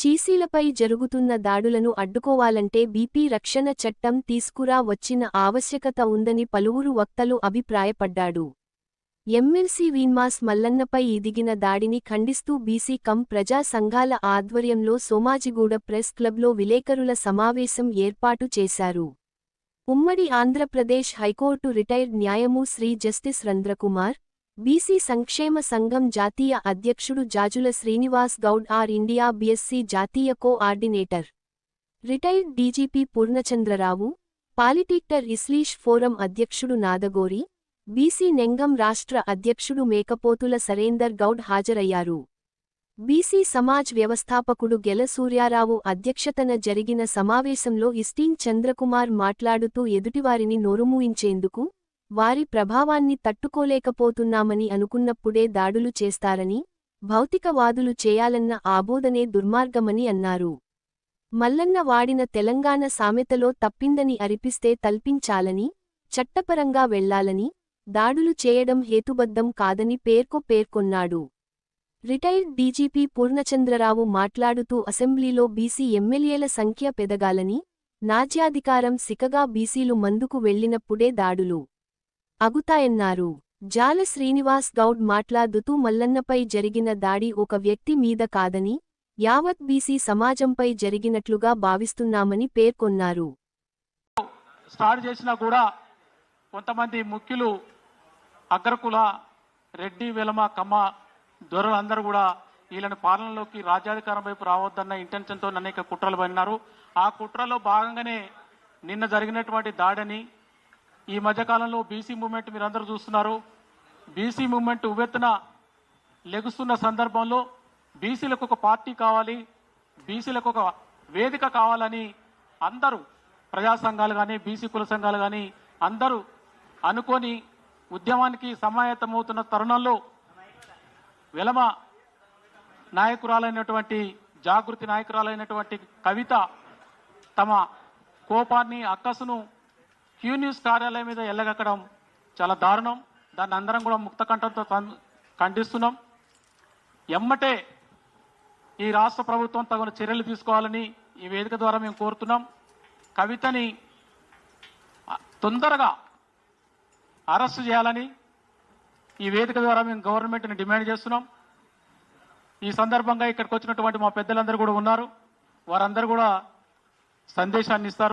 చీసీలపై జరుగుతున్న దాడులను అడ్డుకోవాలంటే బీపీ రక్షణ చట్టం తీసుకురా వచ్చిన ఆవశ్యకత ఉందని పలువురు వక్తలు అభిప్రాయపడ్డాడు. ఎమ్మెల్సీ వీన్మాస్ మల్లన్నపై ఇదిగిన దాడిని ఖండిస్తూ బీసీ కం ప్రజా సంఘాల ఆధ్వర్యంలో సోమాజిగూడ ప్రెస్ క్లబ్లో విలేకరుల సమావేశం ఏర్పాటు చేశారు. ఉమ్మడి ఆంధ్రప్రదేశ్ హైకోర్టు రిటైర్డ్ న్యాయమూ శ్రీ జస్టిస్ రంద్రకుమార్ బీసీ సంక్షేమ సంఘం జాతీయ అధ్యక్షుడు Jajula Srinivas Goud all India BSC జాతీయ కోఆర్డినేటర్. రిటైర్డ్ డీజీపీ పూర్ణచంద్రరావు పాలిటిక్టర్ ఇస్లీష్ ఫోరం అధ్యక్షుడు నాదగోరి బీసీ నెంగం రాష్ట్ర అధ్యక్షుడు మేకపోతుల సరేందర్ గౌడ్ హాజరయ్యారు. బీసీ సమాజ్ వ్యవస్థాపకుడు గెల సూర్యారావు అధ్యక్షతన జరిగిన సమావేశంలో ఇస్టీన్ చంద్రకుమార్ మాట్లాడుతూ ఎదుటివారిని నోరుమూయించేందుకు వారి ప్రభావాన్ని తట్టుకోలేకపోతున్నామని అనుకున్నప్పుడే దాడులు చేస్తారని భౌతికవాదులు చేయాలన్న ఆబోధనే దుర్మార్గమని అన్నారు. మల్లన్న వాడిన తెలంగాణ సామెతలో తప్పిందని అరిపిస్తే తల్పించాలని చట్టపరంగా వెళ్ళాలని దాడులు చేయడం హేతుబద్ధం కాదని పేర్కొ పేర్కొన్నాడు. రిటైర్డ్ డీజీపీ పూర్ణచంద్రరావు మాట్లాడుతూ అసెంబ్లీలో బీసీ ఎమ్మెల్యేల సంఖ్య పెదగాలని నాజ్యాధికారం సికగా బీసీలు మందుకు వెళ్ళినప్పుడే దాడులు. అగుతాయన్నారు జాల శ్రీనివాస్ గౌడ్ మాట్లాడుతూ మల్లన్నపై జరిగిన దాడి ఒక వ్యక్తి మీద కాదని యావత్ బీసీ సమాజంపై జరిగినట్లుగా భావిస్తున్నామని పేర్కొన్నారు. స్టార్ట్ చేసినా కూడా కొంతమంది ముఖ్యులు అగ్రకుల రెడ్డి వెలమ కమ్మ దొరలు అందరూ కూడా వీళ్ళని పాలనలోకి రాజ్యాధికారం వైపు రావద్దన్న ఇంటెన్షన్తో అనేక కుట్రలు పడినారు. ఆ కుట్రలో భాగంగానే నిన్న జరిగినటువంటి దాడిని ఈ మధ్యకాలంలో బీసీ మూమెంట్ మీరందరూ చూస్తున్నారు. బీసీ మూమెంట్ ఉవ్వెత్తున లెగుస్తున్న సందర్భంలో బీసీలకు ఒక పార్టీ కావాలి. బీసీలకు ఒక వేదిక కావాలని అందరూ ప్రజా సంఘాలు కానీ బీసీ కుల సంఘాలు కానీ అందరూ అనుకొని ఉద్యమానికి సమాయత్తమవుతున్న తరుణంలో వెలమ నాయకురాలైనటువంటి జాగృతి నాయకురాలైనటువంటి కవిత తమ కోపాన్ని అక్కసును క్యూ న్యూస్ కార్యాలయం మీద ఎల్లగక్కడం చాలా దారుణం. దాన్ని అందరం కూడా ముక్త కంఠంతో కన్- ఖండిస్తున్నాం. ఎమ్మటే ఈ రాష్ట్ర ప్రభుత్వం తగిన చర్యలు తీసుకోవాలని ఈ వేదిక ద్వారా మేము కోరుతున్నాం. కవితని తొందరగా అరెస్ట్ చేయాలని ఈ వేదిక ద్వారా మేము గవర్నమెంట్ని డిమాండ్ చేస్తున్నాం. ఈ సందర్భంగా ఇక్కడికి వచ్చినటువంటి మా పెద్దలందరూ కూడా ఉన్నారు. వారందరూ కూడా సందేశాన్ని ఇస్తారు.